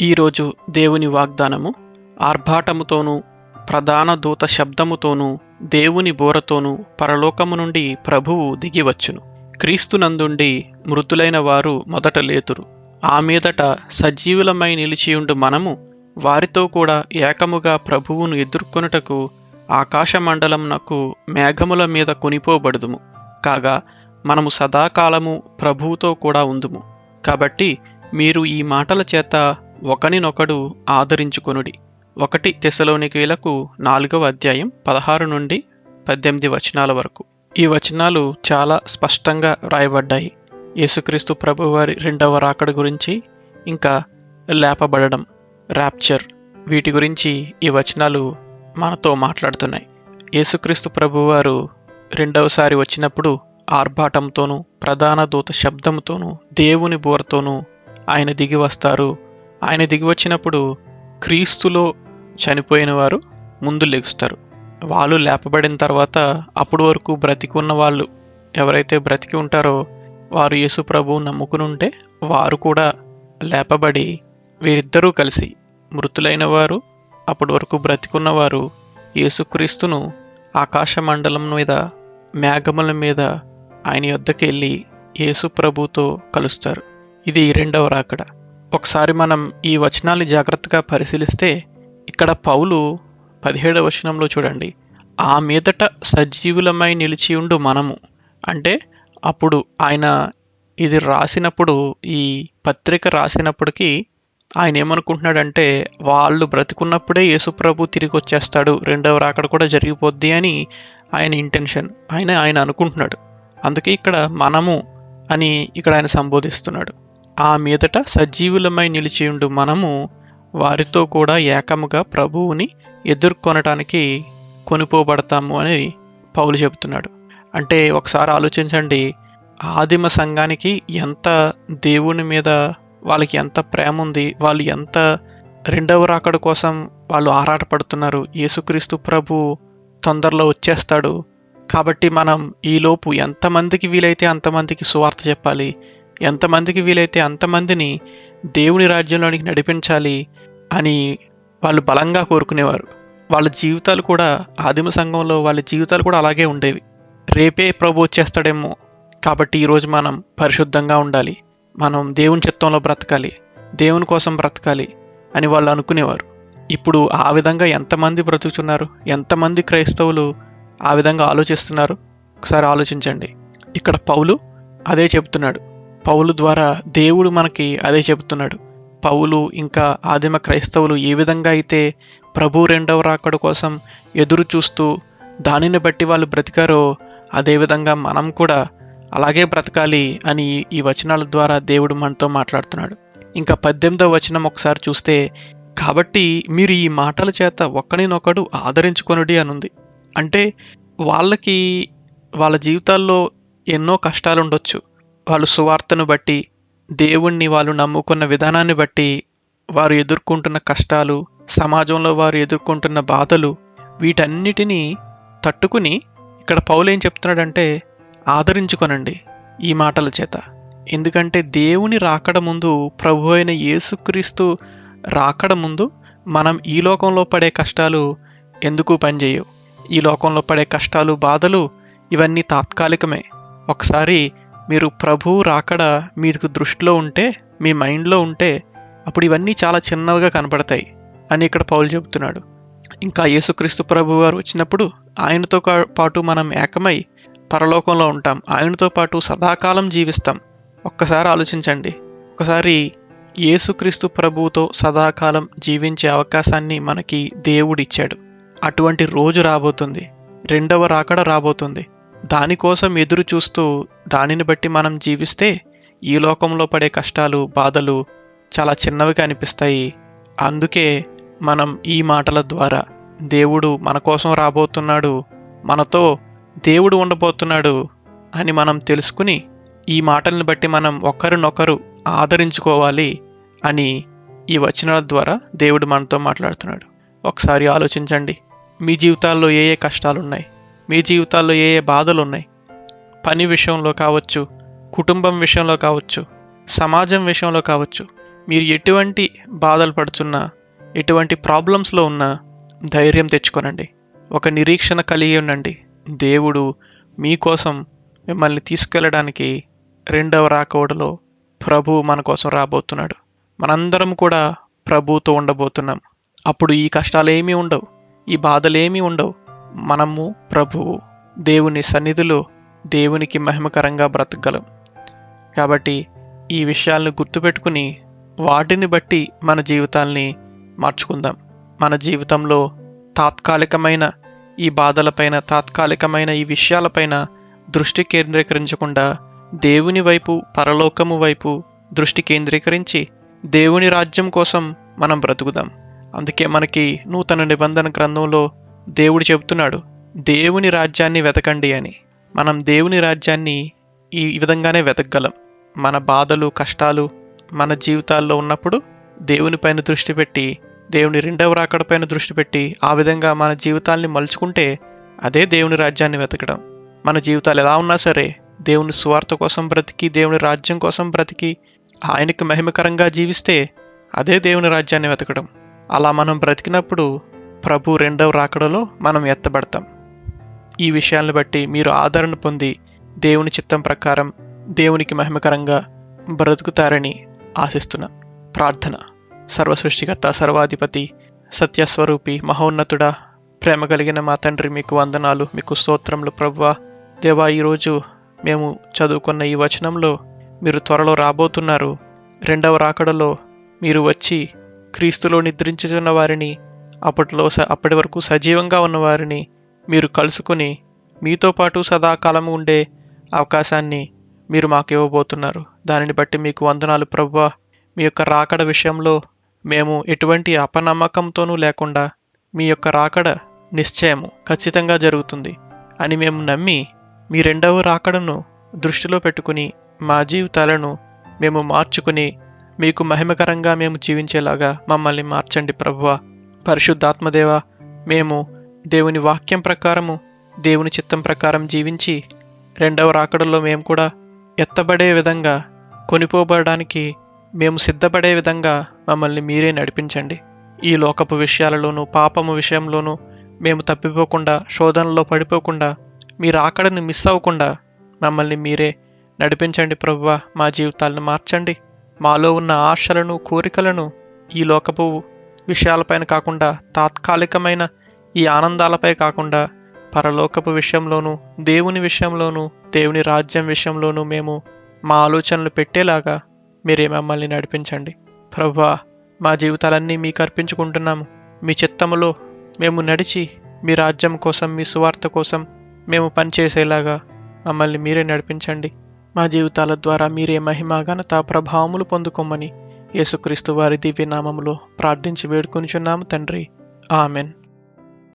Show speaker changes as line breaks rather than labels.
ఈరోజు దేవుని వాగ్దానము ఆర్భాటముతోనూ ప్రధాన దూత శబ్దముతోనూ దేవుని బోరతోనూ పరలోకము నుండి ప్రభువు దిగివచ్చును. క్రీస్తునందుండి మృతులైన వారు మొదట లేతురు. ఆ మీదట సజీవులమై నిలిచియుండు మనము వారితో కూడా ఏకముగా ప్రభువును ఎదుర్కొనుటకు ఆకాశమండలంనకు మేఘముల మీద కొనిపోబడుదుము. కాగా మనము సదాకాలము ప్రభువుతో కూడా ఉందుము. కాబట్టి మీరు ఈ మాటల చేత ఒకనినొకడు ఆదరించుకొనుడి. ఒకటి తెసలోనికీలకు నాలుగవ అధ్యాయం పదహారు నుండి పద్దెనిమిది వచనాల వరకు. ఈ వచనాలు చాలా స్పష్టంగా వ్రాయబడ్డాయి యేసుక్రీస్తు ప్రభువారి రెండవ రాకడ గురించి ఇంకా లేపబడడం ర్యాప్చర్ వీటి గురించి ఈ వచనాలు మనతో మాట్లాడుతున్నాయి. యేసుక్రీస్తు ప్రభువారు రెండవసారి వచ్చినప్పుడు ఆర్భాటంతోనూ ప్రధాన దూత శబ్దంతోనూ దేవుని బోరతోనూ ఆయన దిగి వస్తారు. ఆయన దిగి వచ్చినప్పుడు క్రీస్తులో చనిపోయిన వారు ముందు లెగుస్తారు. వాళ్ళు లేపబడిన తర్వాత అప్పటి వరకు బ్రతికి ఉన్న వాళ్ళు ఎవరైతే బ్రతికి ఉంటారో వారు యేసు ప్రభు నమ్ముకుని ఉంటే వారు కూడా లేపబడి వీరిద్దరూ కలిసి మృతులైన వారు అప్పటి వరకు బ్రతికున్నవారు యేసుక్రీస్తును ఆకాశ మండలం మీద మేఘముల మీద ఆయన యొద్దకు యేసు ప్రభుతో కలుస్తారు. ఇది రెండవ రాకడ. ఒకసారి మనం ఈ వచనాన్ని జాగ్రత్తగా పరిశీలిస్తే ఇక్కడ పౌలు పదిహేడవ వచనంలో చూడండి ఆ మీదట సజీవులమై నిలిచి ఉండు మనము. అంటే అప్పుడు ఆయన ఇది రాసినప్పుడు ఈ పత్రిక రాసినప్పటికీ ఆయన ఏమనుకుంటున్నాడంటే వాళ్ళు బ్రతికున్నప్పుడే యేసుప్రభు తిరిగి వచ్చేస్తాడు రెండవ రాకడ కూడా జరిగిపోద్ది అని ఆయన ఇంటెన్షన్ ఆయన ఆయన అనుకుంటున్నాడు. అందుకే ఇక్కడ మనము అని ఇక్కడ ఆయన సంబోధిస్తున్నాడు. ఆ మీదట సజీవులమై నిలిచియుండు మనము వారితో కూడా ఏకముగా ప్రభువుని ఎదుర్కొనటానికి కొనిపోబడతాము అని పౌలు చెబుతున్నాడు. అంటే ఒకసారి ఆలోచించండి ఆదిమ సంఘానికి ఎంత దేవుని మీద వాళ్ళకి ఎంత ప్రేమ ఉంది వాళ్ళు ఎంత రెండవ రాకడ కోసం వాళ్ళు ఆరాటపడుతున్నారు. యేసుక్రీస్తు ప్రభు తొందరలో వచ్చేస్తాడు. కాబట్టి మనం ఈలోపు ఎంతమందికి వీలైతే అంతమందికి సువార్త చెప్పాలి. ఎంతమందికి వీలైతే అంతమందిని దేవుని రాజ్యంలోనికి నడిపించాలి అని వాళ్ళు బలంగా కోరుకునేవారు. వాళ్ళ జీవితాలు కూడా ఆదిమ సంఘంలో వాళ్ళ జీవితాలు కూడా అలాగే ఉండేవి. రేపే ప్రభు వచ్చేస్తాడేమో. కాబట్టి ఈరోజు మనం పరిశుద్ధంగా ఉండాలి. మనం దేవుని చిత్తంలో బ్రతకాలి. దేవుని కోసం బ్రతకాలి అని వాళ్ళు అనుకునేవారు. ఇప్పుడు ఆ విధంగా ఎంతమంది బ్రతుకుతున్నారు? ఎంతమంది క్రైస్తవులు ఆ విధంగా ఆలోచిస్తున్నారు? ఒకసారి ఆలోచించండి. ఇక్కడ పౌలు అదే చెప్తున్నాడు. పౌలు ద్వారా దేవుడు మనకి అదే చెబుతున్నాడు. పౌలు ఇంకా ఆదిమ క్రైస్తవులు ఏ విధంగా అయితే ప్రభు రెండవ రాకడ కోసం ఎదురు చూస్తూ దానిని బట్టి వాళ్ళు బ్రతికారో అదేవిధంగా మనం కూడా అలాగే బ్రతకాలి అని ఈ వచనాల ద్వారా దేవుడు మనతో మాట్లాడుతున్నాడు. ఇంకా పద్దెనిమిదవ వచనం ఒకసారి చూస్తే కాబట్టి మీరు ఈ మాటల చేత ఒక్కనినొకడు ఆదరించుకొనుడి అనుంది. అంటే వాళ్ళకి వాళ్ళ జీవితాల్లో ఎన్నో కష్టాలు ఉండొచ్చు వాళ్ళు సువార్తను బట్టి దేవుణ్ణి వాళ్ళు నమ్ముకున్న విధానాన్ని బట్టి వారు ఎదుర్కొంటున్న కష్టాలు సమాజంలో వారు ఎదుర్కొంటున్న బాధలు వీటన్నిటినీ తట్టుకుని ఇక్కడ పౌలు ఏం చెప్తున్నాడంటే ఆదరించుకొనండి ఈ మాటల చేత. ఎందుకంటే దేవుని రాకడ ముందు ప్రభు అయిన యేసుక్రీస్తు రాకడ ముందు మనం ఈ లోకంలో పడే కష్టాలు ఎందుకు పనిచేయవు? ఈ లోకంలో పడే కష్టాలు బాధలు ఇవన్నీ తాత్కాలికమే. ఒకసారి మీరు ప్రభు రాకడ మీకు దృష్టిలో ఉంటే మీ మైండ్లో ఉంటే అప్పుడు ఇవన్నీ చాలా చిన్నవిగా కనపడతాయి అని ఇక్కడ పౌలు చెబుతున్నాడు. ఇంకా యేసుక్రీస్తు ప్రభు వారు వచ్చినప్పుడు ఆయనతో పాటు మనం ఏకమై పరలోకంలో ఉంటాం. ఆయనతో పాటు సదాకాలం జీవిస్తాం. ఒక్కసారి ఆలోచించండి. ఒకసారి యేసుక్రీస్తు ప్రభువుతో సదాకాలం జీవించే అవకాశాన్ని మనకి దేవుడిచ్చాడు. అటువంటి రోజు రాబోతుంది. రెండవ రాకడ రాబోతుంది. దానికోసం ఎదురు చూస్తూ దానిని బట్టి మనం జీవిస్తే ఈ లోకంలో పడే కష్టాలు బాధలు చాలా చిన్నవిగా అనిపిస్తాయి. అందుకే మనం ఈ మాటల ద్వారా దేవుడు మన కోసం రాబోతున్నాడు మనతో దేవుడు ఉండబోతున్నాడు అని మనం తెలుసుకుని ఈ మాటలను బట్టి మనం ఒకరినొకరు ఆదరించుకోవాలి అని ఈ వచనాల ద్వారా దేవుడు మనతో మాట్లాడుతున్నాడు. ఒకసారి ఆలోచించండి. మీ జీవితాల్లో ఏ ఏ కష్టాలు ఉన్నాయి మీ జీవితాల్లో ఏ ఏ బాధలు ఉన్నాయి పని విషయంలో కావచ్చు కుటుంబం విషయంలో కావచ్చు సమాజం విషయంలో కావచ్చు మీరు ఎటువంటి బాధలు పడుతున్నా ఎటువంటి ప్రాబ్లమ్స్లో ఉన్నా ధైర్యం తెచ్చుకోనండి. ఒక నిరీక్షణ కలిగి ఉండండి. దేవుడు మీకోసం మిమ్మల్ని తీసుకెళ్ళడానికి రెండవ రాకవడలో ప్రభు మన కోసం రాబోతున్నాడు. మనందరం కూడా ప్రభుతో ఉండబోతున్నాం. అప్పుడు ఈ కష్టాలు ఏమీ ఉండవు. ఈ బాధలేమీ ఉండవు. మనము ప్రభువు దేవుని సన్నిధిలో దేవునికి మహిమకరంగా బ్రతకగలం. కాబట్టి ఈ విషయాలను గుర్తుపెట్టుకుని వాటిని బట్టి మన జీవితాల్ని మార్చుకుందాం. మన జీవితంలో తాత్కాలికమైన ఈ బాధలపైన తాత్కాలికమైన ఈ విషయాలపైన దృష్టి కేంద్రీకరించకుండా దేవుని వైపు పరలోకము వైపు దృష్టి కేంద్రీకరించి దేవుని రాజ్యం కోసం మనం బ్రతుకుదాం. అందుకే మనకి నూతన నిబంధన గ్రంథంలో దేవుడు చెబుతున్నాడు దేవుని రాజ్యాన్ని వెతకండి అని. మనం దేవుని రాజ్యాన్ని ఈ విధంగానే వెతకగలం. మన బాధలు కష్టాలు మన జీవితాల్లో ఉన్నప్పుడు దేవుని పైన దృష్టి పెట్టి దేవుని రెండవ రాకడపైన దృష్టి పెట్టి ఆ విధంగా మన జీవితాల్ని మలుచుకుంటే అదే దేవుని రాజ్యాన్ని వెతకడం. మన జీవితాలు ఎలా ఉన్నా సరే దేవుని స్వార్థ కోసం బ్రతికి దేవుని రాజ్యం కోసం బ్రతికి ఆయనకు మహిమకరంగా జీవిస్తే అదే దేవుని రాజ్యాన్ని వెతకడం. అలా మనం బ్రతికినప్పుడు ప్రభు రెండవ రాకడలో మనం ఎత్తబడతాం. ఈ విషయాలను బట్టి మీరు ఆదరణ పొంది దేవుని చిత్తం ప్రకారం దేవునికి మహిమకరంగా బ్రతుకుతారని ఆశిస్తున్నా. ప్రార్థన. సర్వసృష్టికర్త సర్వాధిపతి సత్యస్వరూపి మహోన్నతుడా ప్రేమ కలిగిన మా తండ్రి మీకు వందనాలు మీకు స్తోత్రములు ప్రభువా. దేవా ఈరోజు మేము చదువుకున్న ఈ వచనంలో మీరు త్వరలో రాబోతున్నారు. రెండవ రాకడలో మీరు వచ్చి క్రీస్తులో నిద్రించుతున్న వారిని అప్పట్లో స అప్పటి వరకు సజీవంగా ఉన్నవారిని మీరు కలుసుకుని మీతో పాటు సదాకాలం ఉండే అవకాశాన్ని మీరు మాకు ఇవ్వబోతున్నారు. దానిని బట్టి మీకు వందనాలు ప్రభువా. మీ యొక్క రాకడ విషయంలో మేము ఎటువంటి అపనమ్మకంతోనూ లేకుండా మీ యొక్క రాకడ నిశ్చయము ఖచ్చితంగా జరుగుతుంది అని మేము నమ్మి మీ రెండవ రాకడను దృష్టిలో పెట్టుకుని మా జీవితాలను మేము మార్చుకుని మీకు మహిమకరంగా మేము జీవించేలాగా మమ్మల్ని మార్చండి ప్రభువ. పరిశుద్ధాత్మదేవ మేము దేవుని వాక్యం ప్రకారము దేవుని చిత్తం ప్రకారం జీవించి రెండవ రాకడలో మేము కూడా ఎత్తబడే విధంగా కొనిపోబడడానికి మేము సిద్ధపడే విధంగా మమ్మల్ని మీరే నడిపించండి. ఈ లోకపు విషయాలలోనూ పాపము విషయంలోనూ మేము తప్పిపోకుండా శోధనలో పడిపోకుండా మీరు రాకడని మిస్ అవ్వకుండా మమ్మల్ని మీరే నడిపించండి ప్రభువ. మా జీవితాలను మార్చండి. మాలో ఉన్న ఆశలను కోరికలను ఈ లోకపు విషయాలపైన కాకుండా తాత్కాలికమైన ఈ ఆనందాలపై కాకుండా పరలోకపు విషయంలోనూ దేవుని విషయంలోనూ దేవుని రాజ్యం విషయంలోనూ మేము మా ఆలోచనలు పెట్టేలాగా మీరే మమ్మల్ని నడిపించండి. ప్రభువా మా జీవితాలన్నీ మీకు అర్పించుకుంటున్నాము. మీ చిత్తములో మేము నడిచి మీ రాజ్యం కోసం మీ సువార్త కోసం మేము పనిచేసేలాగా మమ్మల్ని మీరే నడిపించండి. మా జీవితాల ద్వారా మీరే మహిమ ఘనత ప్రభావములు పొందుకోమని యేసుక్రీస్తు వారి దివ్యనామములో ప్రార్థించి వేడుకొనిచున్నాము తండ్రి. ఆమెన్.